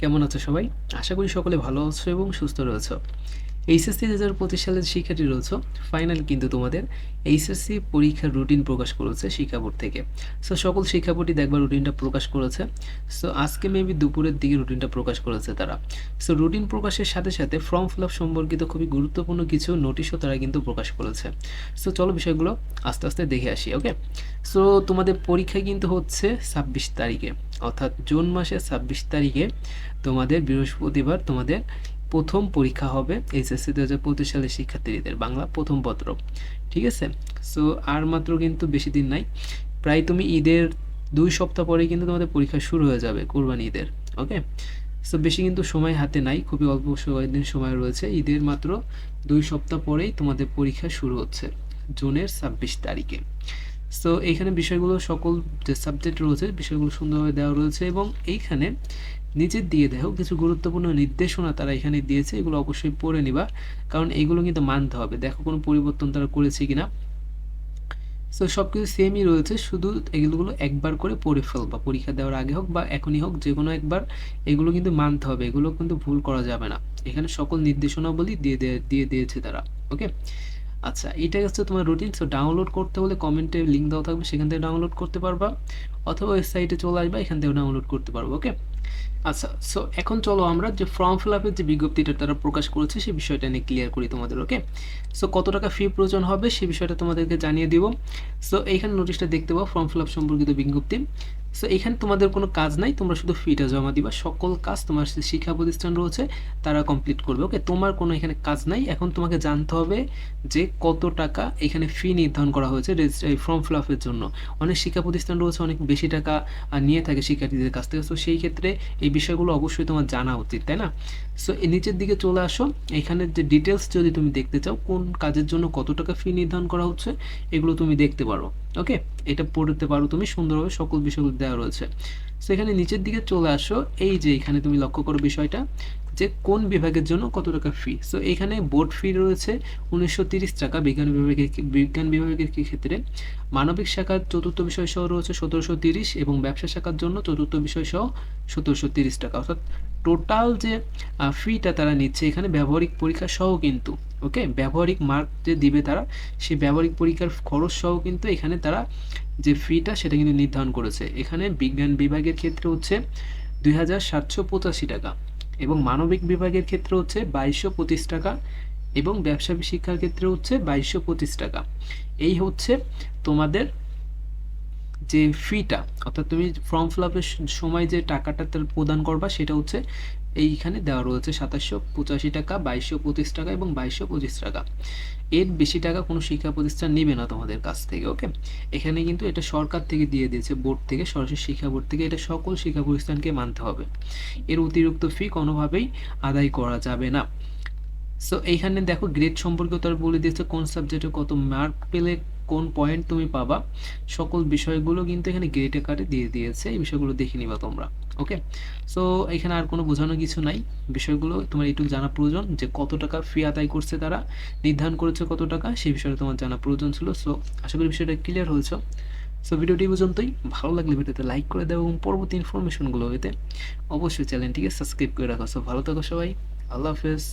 কেমন আছো সবাই? আশা করি সকলে ভালো আছো এবং সুস্থ রয়েছো। এইচএসসি দু হাজার পঁচিশ সালের শিক্ষার্থী রয়েছে, ফাইনাল কিন্তু তোমাদের এইচএসসি পরীক্ষার রুটিন প্রকাশ করেছে শিক্ষা বোর্ড থেকে। সো সকল শিক্ষা বোর্ডই দেখবার রুটিনটা প্রকাশ করেছে। সো আজকে মেবি দুপুরের দিকে রুটিনটা প্রকাশ করেছে তারা। সো রুটিন প্রকাশের সাথে সাথে ফর্ম ফিল আপ সম্পর্কিত খুবই গুরুত্বপূর্ণ কিছু নোটিশও তারা কিন্তু প্রকাশ করেছে। সো চলো বিষয়গুলো আস্তে আস্তে দেখে আসি ওকে সো তোমাদের পরীক্ষা কিন্তু হচ্ছে ছাব্বিশ তারিখে। অর্থাৎ জুন মাসের ছাব্বিশ তারিখে তোমাদের বৃহস্পতিবার তোমাদের প্রথম পরীক্ষা হবে এইচএসসি দু হাজার পঁচিশ সালের শিক্ষার্থীদের বাংলা প্রথম পত্র। ঠিক আছে? সো আর মাত্র কিন্তু বেশি দিন নাই। প্রায় তুমি ঈদের দুই সপ্তাহ পরে কিন্তু তোমাদের পরীক্ষা শুরু হয়ে যাবে কোরবানি ঈদের, ওকে? সো বেশি কিন্তু সময় হাতে নাই, খুবই অল্প দিন সময় রয়েছে। ঈদের মাত্র দুই সপ্তাহ পরেই তোমাদের পরীক্ষা শুরু হচ্ছে জুনের ছাব্বিশ তারিখে। সো এইখানে বিষয়গুলো সকল যে সাবজেক্ট রয়েছে, বিষয়গুলো সুন্দরভাবে দেওয়া রয়েছে এবং এইখানে নিচের দিয়ে দেখো, কিছু গুরুত্বপূর্ণ নির্দেশনা তারা এখানে দিয়েছে, এগুলো অবশ্যই পড়ে নিবা, কারণ এইগুলো কিন্তু মানতে হবে। দেখো কোনো পরিবর্তন তারা করেছে কিনা। সো সব কিছু সেমই রয়েছে, শুধু এগুলোগুলো একবার করে পড়ে ফেলবা, পরীক্ষা দেওয়ার আগে হোক বা এখনই হোক যে কোনো একবার এগুলো কিন্তু মানতে হবে, এগুলো কিন্তু ভুল করা যাবে না। এখানে সকল নির্দেশনাবলী দিয়ে দিয়ে দিয়েছে তারা ওকে আচ্ছা এটাই হচ্ছে তোমার রুটিন সো ডাউনলোড করতে হলে কমেন্টে লিঙ্ক দেওয়া থাকবে, সেখান থেকে ডাউনলোড করতে পারবা, অথবা ওয়েবসাইটে চলে আসবা, এখান থেকে ডাউনলোড করতে পারব ওকে আচ্ছা সো এখন চলো আমরা যে ফর্ম ফিল আপের যে বিজ্ঞপ্তিটা তারা প্রকাশ করেছে সেই বিষয়টা নিয়ে ক্লিয়ার করি তোমাদের ওকে সো কত টাকা ফি প্রয়োজন হবে সেই বিষয়টা তোমাদেরকে জানিয়ে দিব। সো এইখানে নোটিশটা দেখতে পাও ফর্ম ফিল আপ সম্পর্কিত বিজ্ঞপ্তি। সো এখানে তোমাদের কোনো কাজ নাই, তোমরা শুধু ফিটা জমা দিবা। সকল কাজ তোমার শিক্ষা প্রতিষ্ঠান রয়েছে, তারা কমপ্লিট করবে ওকে তোমার কোনো এখানে কাজ নাই। এখন তোমাকে জানতে হবে যে কত টাকা এখানে ফি নির্ধারণ করা হয়েছে ফর্ম ফিল আপের জন্য। অনেক শিক্ষা প্রতিষ্ঠান রয়েছে, অনেক বেশি টাকা নিয়ে থাকে শিক্ষার্থীদের কাছ থেকে। সো সেই ক্ষেত্রে এই বিষয়গুলো অবশ্যই তোমার জানা উচিত, তাই না? সো নিচের দিকে চলে আসো। এখানে যে ডিটেলস যদি তুমি দেখতে চাও, কোন কাজের জন্য কত টাকা ফি নির্ধারণ করা হচ্ছে, এগুলো তুমি দেখতে পারো ওকে এটা পড়তে পারো তুমি, সুন্দরভাবে সকল বিষয়গুলো দেওয়া রয়েছে। সো এখানে নিচের দিকে চলে আসো। এই যে এখানে তুমি লক্ষ্য করো বিষয়টা যে কোন বিভাগের জন্য কত টাকা ফি সো এখানে বোর্ড ফি রয়েছে উনিশশো টাকা বিজ্ঞান বিভাগের বিজ্ঞান বিভাগের ক্ষেত্রে। মানবিক শাখার চতুর্থ বিষয় সহ রয়েছে সতেরোশো তিরিশ এবং ব্যবসা শাখার জন্য চতুর্থ বিষয় সহ সতেরোশো তিরিশ টাকা। অর্থাৎ টোটাল যে ফিটা তারা নিচ্ছে, এখানে ব্যবহারিক পরীক্ষা সহ কিন্তু ওকে ব্যবহারিক মার্ক যে দিবে তারা, সেই ব্যবহারিক পরীক্ষার খরচ সহ কিন্তু এখানে তারা যে ফিটা সেটা কিন্তু নির্ধারণ করেছে। এখানে বিজ্ঞান বিভাগের ক্ষেত্রে হচ্ছে দুই হাজার সাতশো পঁচাশি টাকা। এবং মানবিক বিভাগের ক্ষেত্রে হচ্ছে বাইশশো পঁচিশ টাকা এবং ব্যবসা শিক্ষার ক্ষেত্রে হচ্ছে বাইশশো পঁচিশ টাকা। এই হচ্ছে তোমাদের যে ফিটা অর্থাৎ তুমি ফর্ম ফিল আপের সময় যে টাকাটা প্রদান করবা, সেটা হচ্ছে এইখানে দেওয়া রয়েছে সাতাশশো পঁচাশি টাকা, বাইশশো পঁচিশ টাকা এবং বাইশশো পঁচিশ টাকা। এর বেশি টাকা কোনো শিক্ষা প্রতিষ্ঠান নেবে না তোমাদের কাছ থেকে, ওকে? এখানে কিন্তু এটা সরকার থেকে দিয়ে দিয়েছে, বোর্ড থেকে, সরাসরি শিক্ষা বোর্ড থেকে, এটা সকল শিক্ষা প্রতিষ্ঠানকে মানতে হবে। এর অতিরিক্ত ফি কোনোভাবেই আদায় করা যাবে না। সো এইখানে দেখো গ্রেড সম্পর্কে তারা বলে দিয়েছে, কোন সাবজেক্টে কত মার্ক পেলে কোন পয়েন্ট তুমি পাবা, সকল বিষয়গুলো কিন্তু এখানে গ্রেড আকারে দিয়ে দিয়েছে, এই বিষয়গুলো দেখে নিবা তোমরা ওকে সো এখানে আর কোনো বোঝানো কিছু নাই, বিষয়গুলো তোমার এইটুকু জানা প্রয়োজন যে কত টাকা ফি আদায় করছে তারা, নির্ধারণ করেছে কত টাকা, সেই বিষয়ে তোমার জানা প্রয়োজন ছিল সো আশা করি বিষয়টা ক্লিয়ার হয়েছে। সো ভিডিওটি পর্যন্তই, ভালো লাগলে ভিডিওতে লাইক করে দেবো এবং পরবর্তী ইনফরমেশনগুলো পেতে অবশ্যই চ্যানেলটিকে সাবস্ক্রাইব করে রাখো। সো ভালো থাকো সবাই, আল্লাহ হাফেজ।